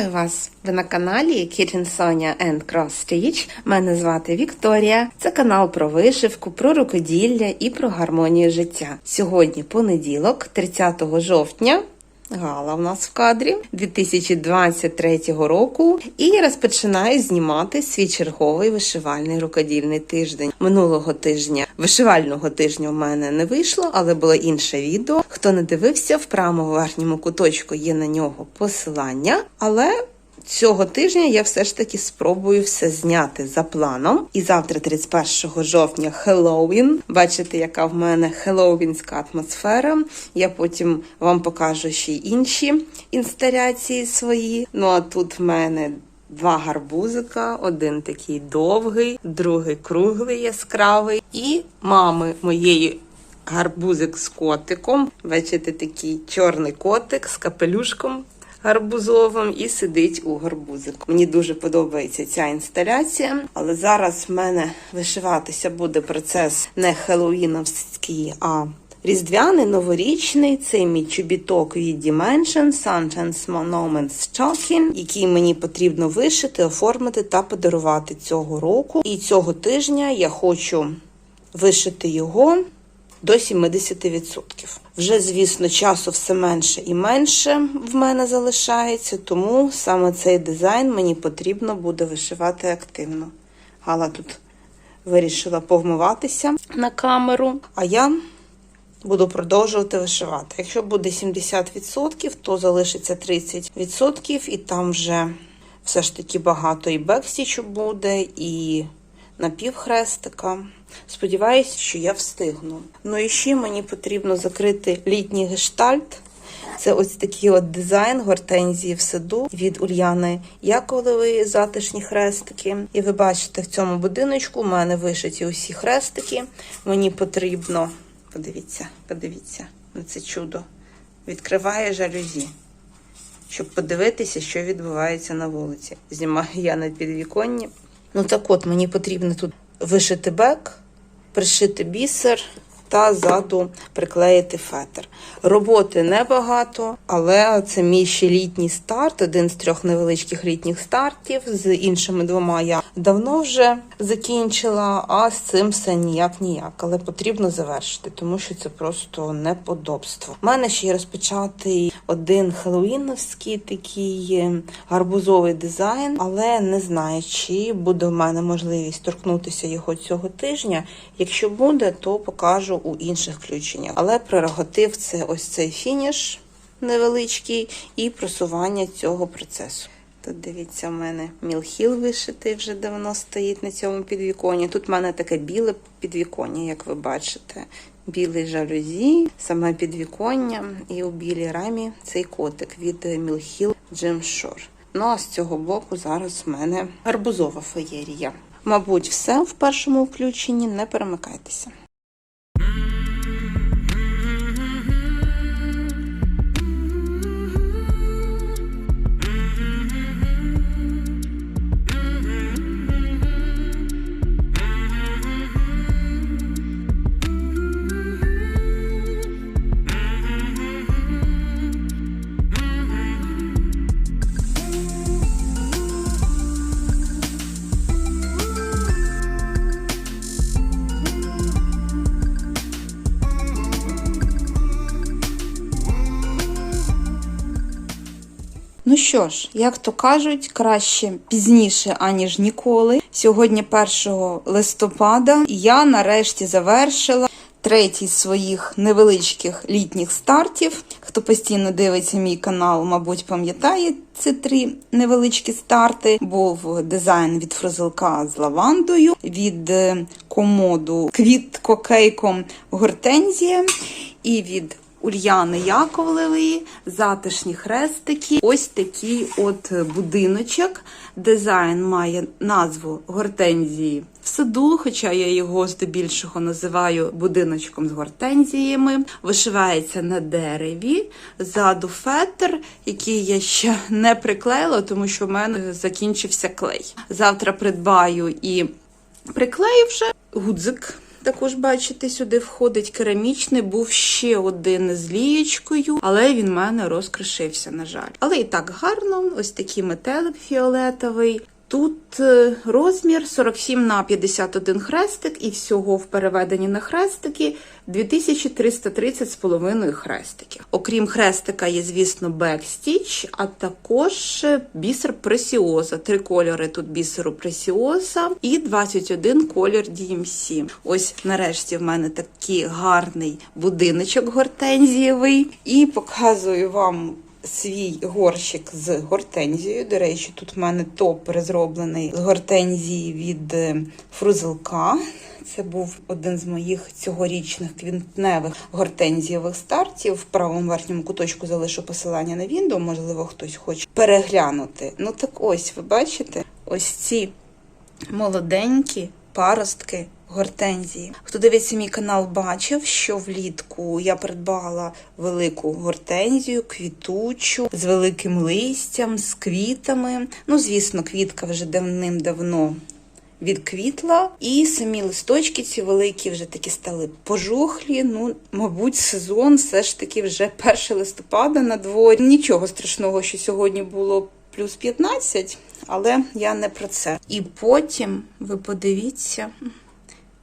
Вітаю вас! Ви на каналі Kitchen Sonia and Cross Stitch. Мене звати Вікторія. Це канал про вишивку, про рукоділля і про гармонію життя. Сьогодні понеділок, 30 жовтня. Гала в нас в кадрі 2023 року, і розпочинаю знімати свій черговий вишивальний рукодільний тиждень. Минулого тижня вишивального тижня в мене не вийшло, але було інше відео. Хто не дивився, в правому верхньому куточку є на нього посилання, але. Цього тижня я все ж таки спробую все зняти за планом. І завтра, 31 жовтня, Хеллоуін. Бачите, яка в мене хеллоуінська атмосфера. Я потім вам покажу ще й інші інсталяції свої. Ну а тут в мене два гарбузика: один такий довгий, другий круглий, яскравий. І мами моєї гарбузик з котиком. Бачите, такий чорний котик з капелюшком гарбузовим і сидить у гарбузику. Мені дуже подобається ця інсталяція, але зараз в мене вишиватися буде процес не хеллоуіновський, а Різдвяний новорічний це мій чобіток від Dimension Sunshine Moments Stocking, який мені потрібно вишити, оформити та подарувати цього року. І цього тижня я хочу вишити його до 70%. Вже, звісно, часу все менше і менше в мене залишається, тому саме цей дизайн мені потрібно буде вишивати активно. Гала тут вирішила повмиватися на камеру, а я буду продовжувати вишивати. Якщо буде 70%, то залишиться 30%, і там вже все ж таки багато і бекстічу буде, і напівхрестика. Сподіваюсь, що я встигну. Ну і ще мені потрібно закрити літній гештальт. Це ось такий от дизайн гортензії в саду від Ульяни Яковлевої затишні хрестики. І ви бачите, в цьому будиночку у мене вишиті усі хрестики. Мені потрібно, подивіться, подивіться на це чудо. Відкриває жалюзі, щоб подивитися, що відбувається на вулиці. Знімаю я на підвіконні. Ну так от, мені потрібно тут вишити бек, пришити бісер та ззаду приклеїти фетр. Роботи небагато, але це мій ще літній старт, один з трьох невеличких літніх стартів. З іншими двома я давно вже закінчила, а з цим все ніяк ніяк. Але потрібно завершити, тому що це просто неподобство. У мене ще є розпочатий один хеллоуіновський такий е, гарбузовий дизайн, але не знаю, чи буде в мене можливість торкнутися його цього тижня. Якщо буде, то покажу у інших включеннях. Але прерогатив це ось цей фініш невеличкий і просування цього процесу. Тут дивіться, у мене мілхіл вишитий вже давно стоїть на цьому підвіконні. Тут в мене таке біле підвіконня, як ви бачите. Білий жалюзі, саме підвіконня, і у білій рамі цей котик від Мілхіл Джим Шор. Ну а з цього боку зараз в мене гарбузова феєрія. Мабуть, все в першому включенні. Не перемикайтеся. Що ж, як то кажуть, краще пізніше, аніж ніколи. Сьогодні 1 листопада я нарешті завершила третій з своїх невеличких літніх стартів. Хто постійно дивиться мій канал, мабуть, пам'ятає ці три невеличкі старти. Був дизайн від фрузелка з лавандою, від е, комоду квіткокейком гортензія і від Ульяни Яковлевої, затишні хрестики. Ось такий от будиночок. Дизайн має назву гортензії в саду, хоча я його здебільшого називаю будиночком з гортензіями. Вишивається на дереві, ззаду фетр, який я ще не приклеїла, тому що в мене закінчився клей. Завтра придбаю і приклею вже гудзик також бачите, сюди входить керамічний. Був ще один з лієчкою, але він в мене розкришився, на жаль. Але і так гарно, ось такий метелик фіолетовий. Тут е, розмір 47 на 51 хрестик, і всього в переведенні на хрестики 2330 з половиною хрестиків. Окрім хрестика, є, звісно, бекстіч, а також е, бісер пресіоза. Три кольори тут бісеру пресіоза і 21 колір DMC. Ось нарешті в мене такий гарний будиночок гортензієвий. І показую вам свій горщик з гортензією. До речі, тут в мене топ розроблений з гортензії від е, фрузелка. Це був один з моїх цьогорічних квітневих гортензієвих стартів. В правому верхньому куточку залишу посилання на відео, можливо, хтось хоче переглянути. Ну так ось, ви бачите, ось ці молоденькі паростки гортензії. Хто дивиться мій канал, бачив, що влітку я придбала велику гортензію, квітучу, з великим листям, з квітами. Ну, звісно, квітка вже давним-давно відквітла, і самі листочки ці великі вже такі стали пожухлі. Ну, мабуть, сезон все ж таки вже 1 листопада на дворі. Нічого страшного, що сьогодні було плюс 15, але я не про це. І потім ви подивіться,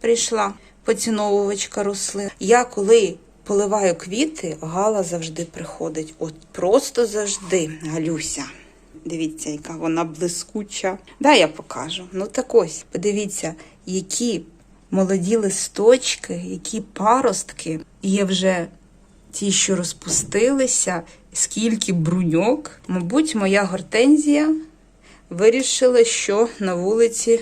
прийшла поціновувачка рослин. Я коли поливаю квіти, Гала завжди приходить. От просто завжди, Галюся. Дивіться, яка вона блискуча. Да, я покажу. Ну так ось, подивіться, які молоді листочки, які паростки. Є вже ті, що розпустилися, скільки бруньок. Мабуть, моя гортензія вирішила, що на вулиці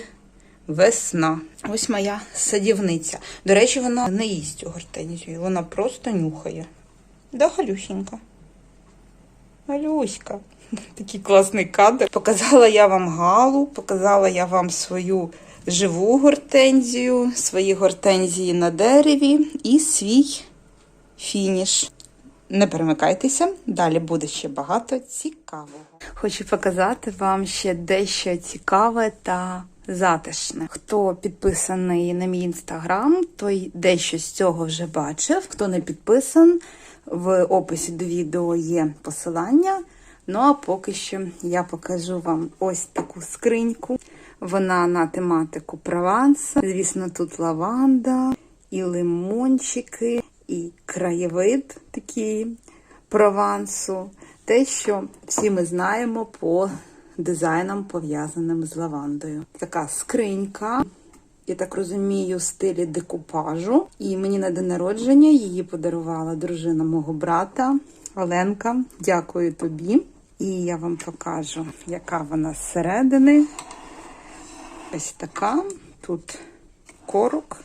весна. Ось моя садівниця. До речі, вона не їсть гортензію, вона просто нюхає. Да, Галюсінька? Галюська. Такий класний кадр. Показала я вам галу, показала я вам свою живу гортензію, свої гортензії на дереві і свій фініш. Не перемикайтеся, далі буде ще багато цікавого. Хочу показати вам ще дещо цікаве та затишне. Хто підписаний на мій інстаграм, той дещо з цього вже бачив. Хто не підписан, в описі до відео є посилання. Ну а поки що я покажу вам ось таку скриньку. Вона на тематику Прованса. Звісно, тут лаванда, і лимончики, і краєвид такий Провансу. Те, що всі ми знаємо по дизайнам, пов'язаним з лавандою. Така скринька. Я так розумію, в стилі декупажу. І мені на день народження її подарувала дружина мого брата Оленка. Дякую тобі. І я вам покажу, яка вона зсередини. Ось така. Тут корок.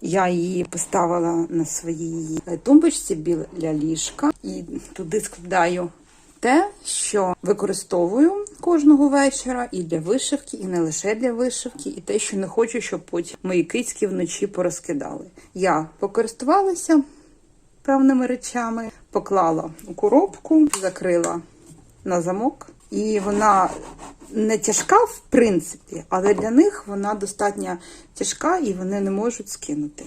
Я її поставила на своїй тумбочці біля ліжка і туди складаю те, що використовую кожного вечора і для вишивки, і не лише для вишивки, і те, що не хочу, щоб потім мої кицьки вночі порозкидали. Я покористувалася певними речами, поклала у коробку, закрила на замок, і вона не тяжка, в принципі, але для них вона достатньо тяжка і вони не можуть скинути.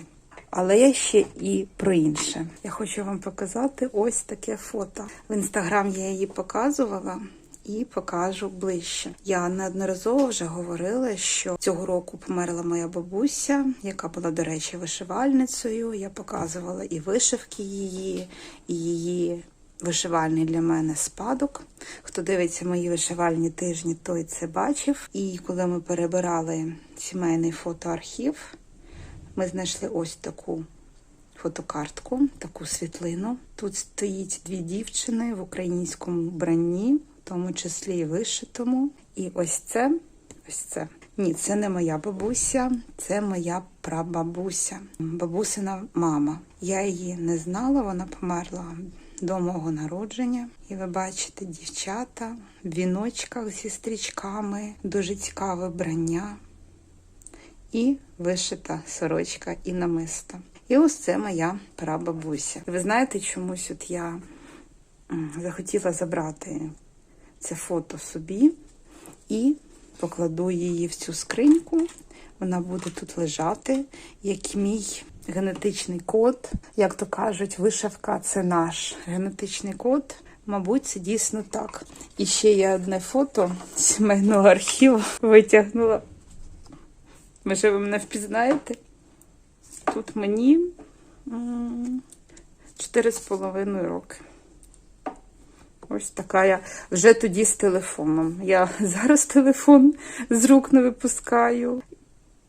Але я ще і про інше. Я хочу вам показати ось таке фото. В інстаграм я її показувала. І покажу ближче. Я неодноразово вже говорила, що цього року померла моя бабуся, яка була, до речі, вишивальницею. Я показувала і вишивки її, і її вишивальний для мене спадок. Хто дивиться мої вишивальні тижні, той це бачив. І коли ми перебирали сімейний фотоархів, ми знайшли ось таку фотокартку, таку світлину. Тут стоїть дві дівчини в українському вбранні, в тому числі і вишитому. І ось це, ось це. Ні, це не моя бабуся, це моя прабабуся, бабусина мама. Я її не знала, вона померла до мого народження. І ви бачите дівчата в віночках зі стрічками, дуже цікаве вбрання і вишита сорочка і намиста. І ось це моя прабабуся. Ви знаєте, чомусь от я захотіла забрати це фото собі і покладу її в цю скриньку. Вона буде тут лежати, як мій генетичний код. Як то кажуть, вишивка це наш генетичний код. Мабуть, це дійсно так. І ще є одне фото сімейного архіву витягнула. Може, ви мене впізнаєте? Тут мені м, чотири з половиною роки. Ось така я вже тоді з телефоном. Я зараз телефон з рук не випускаю.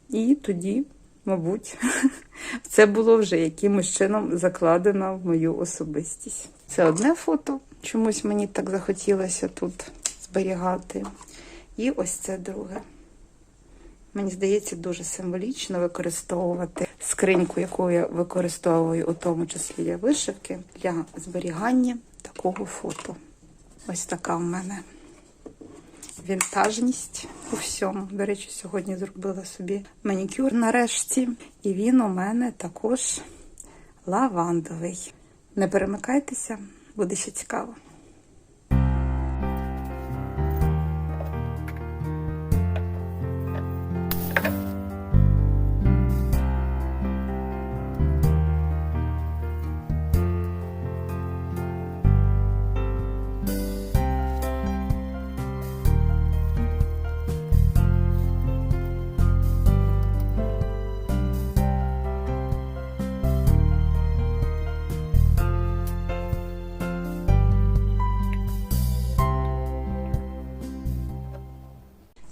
І тоді, мабуть, це було вже якимось чином закладено в мою особистість. Це одне фото. Чомусь мені так захотілося тут зберігати. І ось це друге. Мені здається, дуже символічно використовувати скриньку, яку я використовую, у тому числі для вишивки, для зберігання такого фото. Ось така в мене вінтажність у всьому. До речі, сьогодні зробила собі манікюр нарешті. І він у мене також лавандовий. Не перемикайтеся, буде ще цікаво.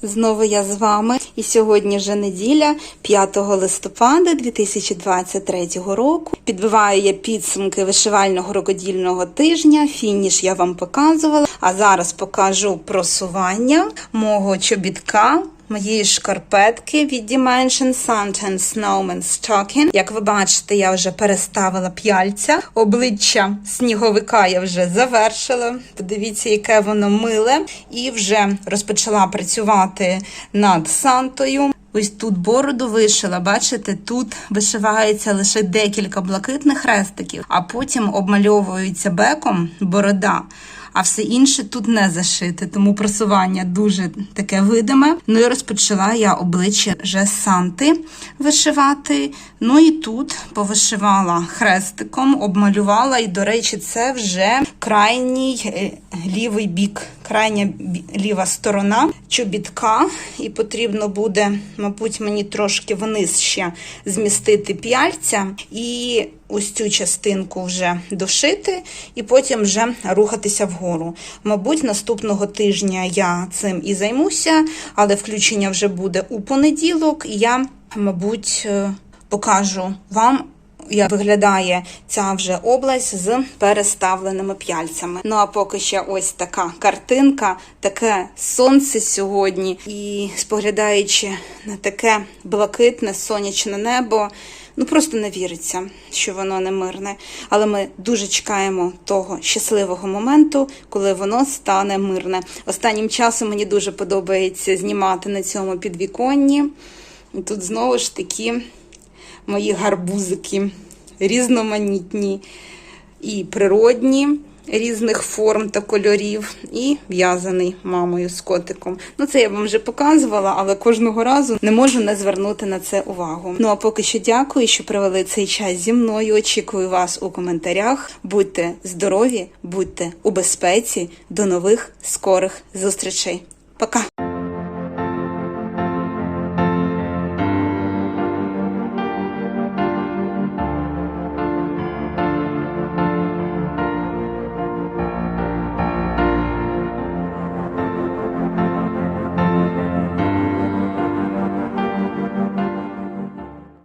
Знову я з вами, і сьогодні вже неділя, 5 листопада 2023 року. Підбиваю я підсумки вишивального рукодільного тижня. Фініш я вам показувала. А зараз покажу просування мого чобітка. Моєї шкарпетки від Dimension Suntan Snowman Stocking. Як ви бачите, я вже переставила п'яльця. Обличчя сніговика я вже завершила. Подивіться, яке воно миле. І вже розпочала працювати над Сантою. Ось тут бороду вишила, бачите, тут вишивається лише декілька блакитних хрестиків, а потім обмальовується беком борода. А все інше тут не зашите, тому просування дуже таке видиме. Ну і розпочала я обличчя вже Санти вишивати. Ну і тут повишивала хрестиком, обмалювала, і, до речі, це вже крайній е, лівий бік, крайня ліва сторона чобітка. І потрібно буде, мабуть, мені трошки вниз ще змістити п'яльця. І ось цю частинку вже дошити, і потім вже рухатися вгору. Мабуть, наступного тижня я цим і займуся, але включення вже буде у понеділок. І я, мабуть, е, покажу вам. Як виглядає ця вже область з переставленими п'яльцями. Ну а поки ще ось така картинка, таке сонце сьогодні, і споглядаючи на таке блакитне сонячне небо, ну просто не віриться, що воно не мирне. Але ми дуже чекаємо того щасливого моменту, коли воно стане мирне. Останнім часом мені дуже подобається знімати на цьому підвіконні. Тут знову ж такі мої гарбузики різноманітні і природні. Різних форм та кольорів, і в'язаний мамою з котиком. Ну, це я вам вже показувала, але кожного разу не можу не звернути на це увагу. Ну а поки що дякую, що провели цей час зі мною. Очікую вас у коментарях. Будьте здорові, будьте у безпеці. До нових скорих зустрічей. Пока!